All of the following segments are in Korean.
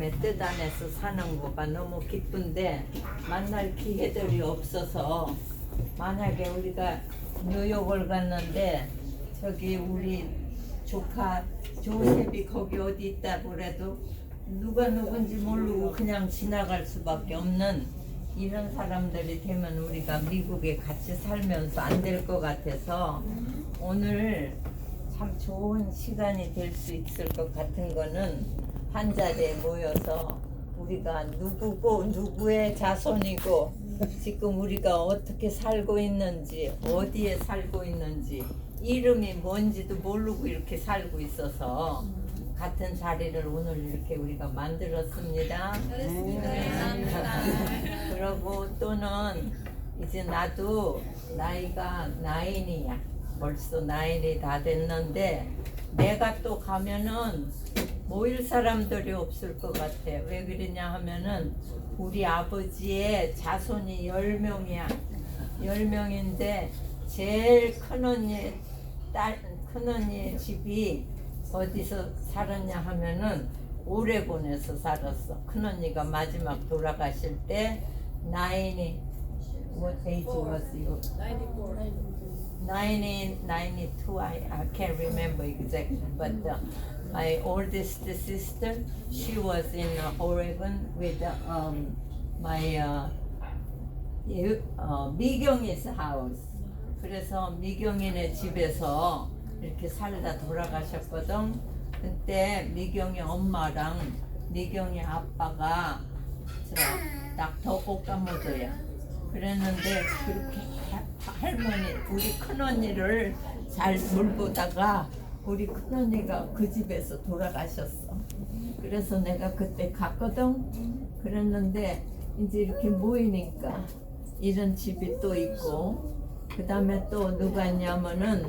열대단에서 사는 거가 너무 기쁜데 만날 기회들이 없어서 만약에 우리가 뉴욕을 갔는데 저기 우리 조카 조셉이 거기 어디 있다 그래도 누가 누군지 모르고 그냥 지나갈 수밖에 없는 이런 사람들이 되면 우리가 미국에 같이 살면서 안 될 것 같아서 오늘 참 좋은 시간이 될 수 있을 것 같은 거는 한 자리에 모여서 우리가 누구고 누구의 자손이고 지금 우리가 어떻게 살고 있는지 어디에 살고 있는지 이름이 뭔지도 모르고 이렇게 살고 있어서 같은 자리를 오늘 이렇게 우리가 만들었습니다. 그러고 또는 이제 나도 나이가 나인이야. 벌써 나인이 다 됐는데 내가 또 가면은 모일 사람들이 없을 것 같아. 왜 그러냐 하면은 우리 아버지의 자손이 열명이야열명인데 제일 큰 언니 딸, 큰 언니 집이 어디서 살았냐 하면은 오레곤에서 살았어. 큰 언니가 마지막 돌아가실 때 나인이 what age was you? 90, 92, I, I can't remember exactly, but uh, my oldest sister, she was in uh, Oregon with uh, um, my uh, 예, 어, 미경이's house. 그래서 미경이네 집에서 이렇게 살다 돌아가셨거든. 그때 미경이 엄마랑 미경이 아빠가 저 닥터 오카모토야. 그랬는데 그렇게 하- 할머니 우리 큰언니를 잘 돌보다가 우리 큰언니가 그 집에서 돌아가셨어. 그래서 내가 그때 갔거든. 그랬는데 이제 이렇게 모이니까 이런 집이 또 있고 그 다음에 또 누가 있냐면은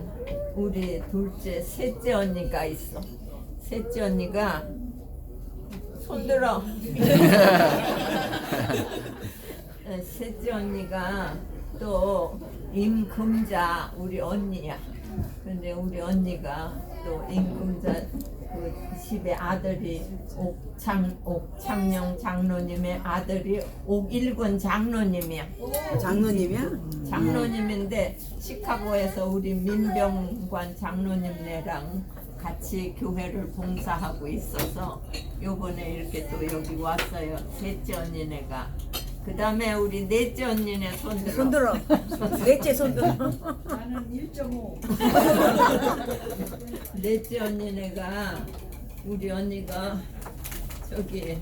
우리 둘째 셋째 언니가 있어. 셋째 언니가 손들어. 어, 셋째 언니가 또 임금자 우리 언니야. 근데 우리 언니가 또 임금자 그 집에 아들이 옥창 옥창영 장로님의 아들이 옥일군 장로님이야. 장로님이야? 장로님인데 시카고에서 우리 민병관 장로님네랑 같이 교회를 봉사하고 있어서 요번에 이렇게 또 여기 왔어요. 셋째 언니네가. 그 다음에 우리 넷째 언니네 손들어. 손들어. 넷째 손들어. 나는 1.5. 넷째 언니네가 우리 언니가 저기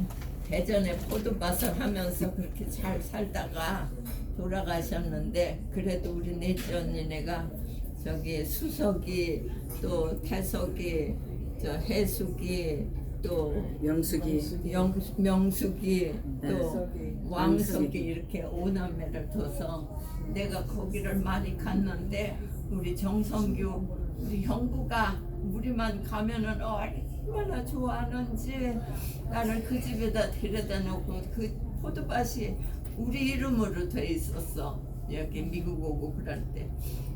대전에 포도밭을 하면서 그렇게 잘 살다가 돌아가셨는데 그래도 우리 넷째 언니네가 저기 수석이 또 태석이 저 해숙이 또 명숙이. 영, 명숙이 또 네. 왕석이 이렇게 오남매를 둬서 내가 거기를 많이 갔는데 우리 정성규 우리 형부가 우리만 가면은 얼마나 좋아하는지 나를 그 집에다 데려다 놓고 그 포도밭이 우리 이름으로 돼 있었어 여기 미국 오고 그럴 때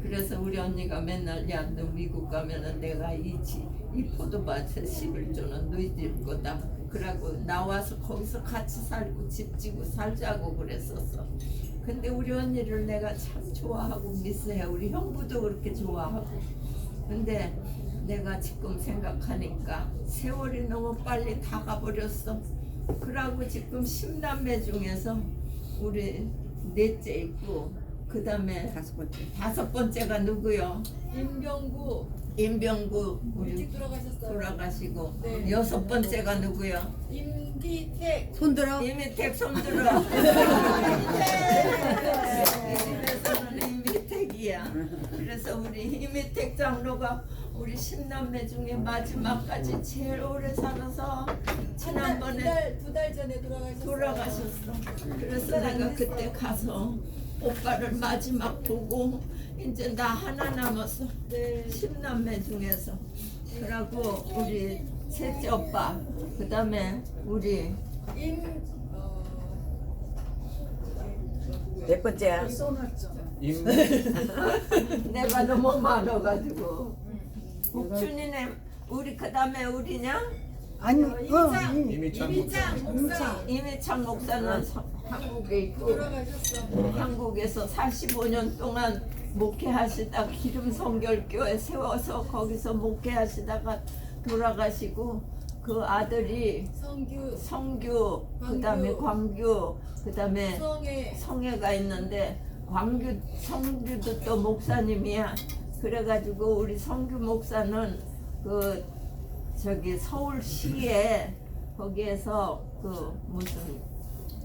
그래서 우리 언니가 맨날 야 너 미국 가면은 내가 이, 지, 이 포도밭에 11조는 너희 집 거다. 그러고 나와서 거기서 같이 살고 집 지고 살자고 그랬었어. 근데 우리 언니를 내가 참 좋아하고 미스해. 우리 형부도 그렇게 좋아하고. 근데 내가 지금 생각하니까 세월이 너무 빨리 다 가버렸어. 그러고 지금 10남매 중에서 우리 넷째 있고 그 다음에 다섯 번째. 다섯 번째가 누구요? 임병구 임병구 우리 일찍 돌아가셨어요. 돌아가시고 네. 여섯 번째가 누구요? 임기택. 손들어. 이미택 손들어. 집에서는 이미택이야. 그래서 우리 이미택 장로가 우리 십남매 중에 마지막까지 제일 오래 살아서 지난번에 두달 전에 돌아가셨어요. 돌아가셨어. 그래서 내가 그때 가서 오빠를 마지막 보고 이제 나 하나 남았어. 네. 십남매 중에서. 그러고 우리 셋째 오빠, 그 다음에 우리 임 어, 몇 번째야? 임. 내가 너무 많아가지고. 옥춘이네. 우리 그 다음에 우리냐? 아니, 어, 어, 이미창. 이- 이미창 이미창 목사. 이미창 목사는 서- 한국에 있고. 한국에서 45년 동안 목회하시다 기름 성결교회 세워서 거기서 목회하시다가 돌아가시고 그 아들이 성규 성규 그다음에 광규 그다음에 성애 성애가 있는데 광규 성규도 또 목사님이야. 그래가지고 우리 성규 목사는 그 저기 서울시에 거기에서 그 무슨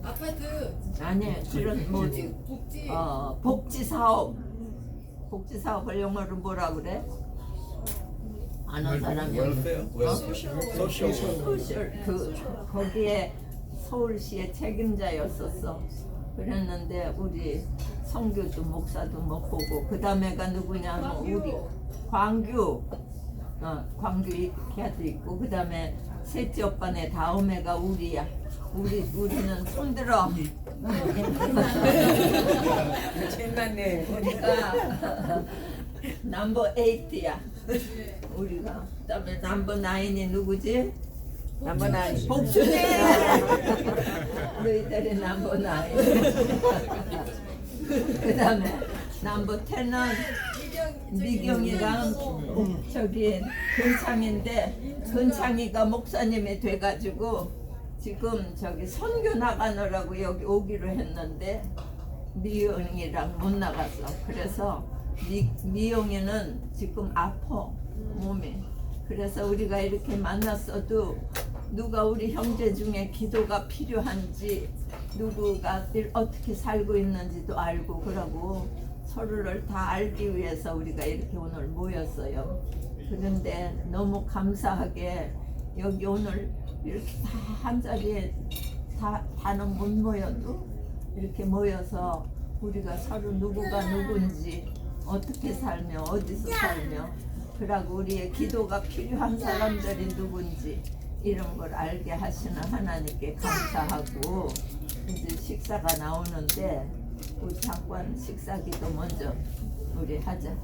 아파트. 아니 그런 뭐지 복지. 어 복지 사업. 복지 사업을 영어로 뭐라 그래? 아는 사람이 웰페어? 웰페어? 소셜. 소셜. 그 거기에 서울시의 책임자였었어. 그랬는데 우리 성교도 목사도 못 보고 그 다음에가 누구냐? 뭐 우리 광규. 어 광규 걔도 있고 그 다음에 셋째 오빠네 다음에가 우리야. 우리 우리는 손들어. 제일 많네. 우리가 넘버 8야. 우리가 그다음에 넘버 9이 누구지? 넘버 나인. 복순이 너희들이 넘버 나인 그 다음에 넘버 텐은 미경이랑 저기 근창인데 근창이가 목사님이 돼가지고 지금 저기 선교 나가느라고 여기 오기로 했는데 미영이랑 못 나갔어 그래서 미, 미영이는 지금 아파 몸이 그래서 우리가 이렇게 만났어도 누가 우리 형제 중에 기도가 필요한지 누구가 일- 어떻게 살고 있는지도 알고 그러고 서로를 다 알기 위해서 우리가 이렇게 오늘 모였어요. 그런데 너무 감사하게 여기 오늘 이렇게 다 한 자리에 다 다는 못 모여도 이렇게 모여서 우리가 서로 누구가 누군지 어떻게 살며 어디서 살며 그러고 우리의 기도가 필요한 사람들이 누군지 이런 걸 알게 하시는 하나님께 감사하고 이제 식사가 나오는데 우리 잠깐 식사기도 먼저 우리 하자.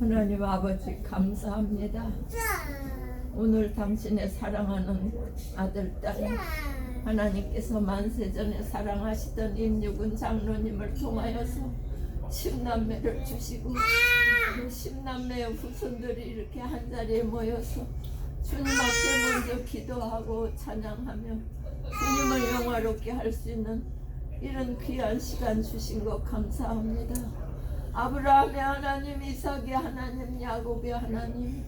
하나님 아버지 감사합니다. 오늘 당신의 사랑하는 아들 딸 하나님께서 만세전에 사랑하시던 임육은 장로님을 통하여서 십남매를 주시고 그 십남매의 후손들이 이렇게 한 자리에 모여서 주님 앞에 먼저 기도하고 찬양하며 주님을 영화롭게 할 수 있는 이런 귀한 시간 주신 것 감사합니다. 아브라함의 하나님, 이삭의 하나님, 야곱의 하나님,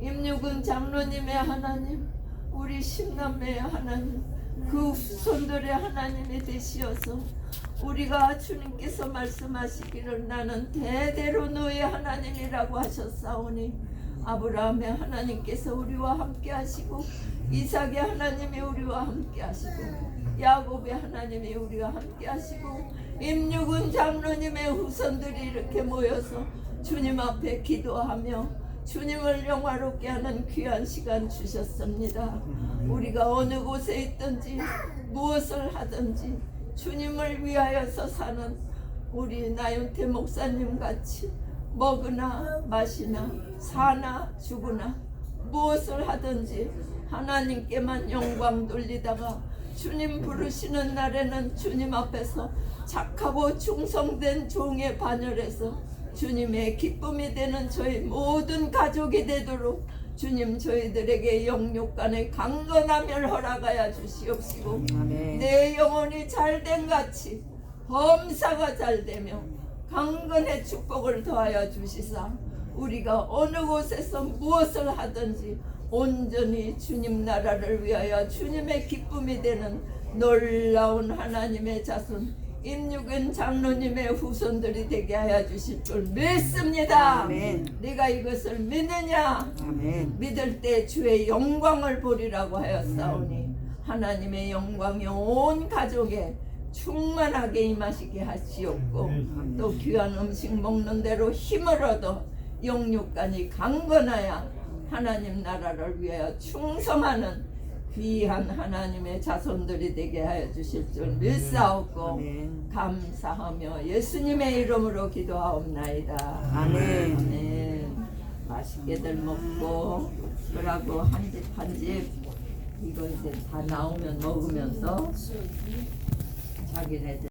임육은 장로님의 하나님, 우리 십남매의 하나님, 그 후손들의 하나님이 되시어서 우리가 주님께서 말씀하시기를 나는 대대로 너의 하나님이라고 하셨사오니 아브라함의 하나님께서 우리와 함께 하시고 이삭의 하나님이 우리와 함께 하시고 야곱의 하나님이 우리와 함께 하시고 임육은 장로님의 후손들이 이렇게 모여서 주님 앞에 기도하며 주님을 영화롭게 하는 귀한 시간 주셨습니다. 우리가 어느 곳에 있든지 무엇을 하든지 주님을 위하여서 사는 우리 나윤태 목사님 같이 먹으나 마시나 사나 죽으나 무엇을 하든지 하나님께만 영광 돌리다가 주님 부르시는 날에는 주님 앞에서 착하고 충성된 종의 반열에서 주님의 기쁨이 되는 저희 모든 가족이 되도록 주님 저희들에게 영육간의 강건함을 허락하여 주시옵시고 아멘. 내 영혼이 잘된 같이 범사가 잘되며 강건의 축복을 더하여 주시사 우리가 어느 곳에서 무엇을 하든지 온전히 주님 나라를 위하여 주님의 기쁨이 되는 놀라운 하나님의 자손 임육은 장로님의 후손들이 되게 하여 주실 줄 믿습니다. 아멘. 네가 이것을 믿느냐? 아멘. 믿을 때 주의 영광을 보리라고 하였사오니 하나님의 영광이 온 가족에 충만하게 임하시게 하시옵고 또 귀한 음식 먹는 대로 힘을 얻어 영육간이 강건하여 하나님 나라를 위하여 충성하는 귀한 하나님의 자손들이 되게 하여 주실 줄 믿사옵고. 감사하며 예수님의 이름으로 기도하옵나이다. 아멘. 아멘. 맛있게들 먹고 그러고 한 집 한 집 이거 이제 다 나오면 먹으면서 자기네들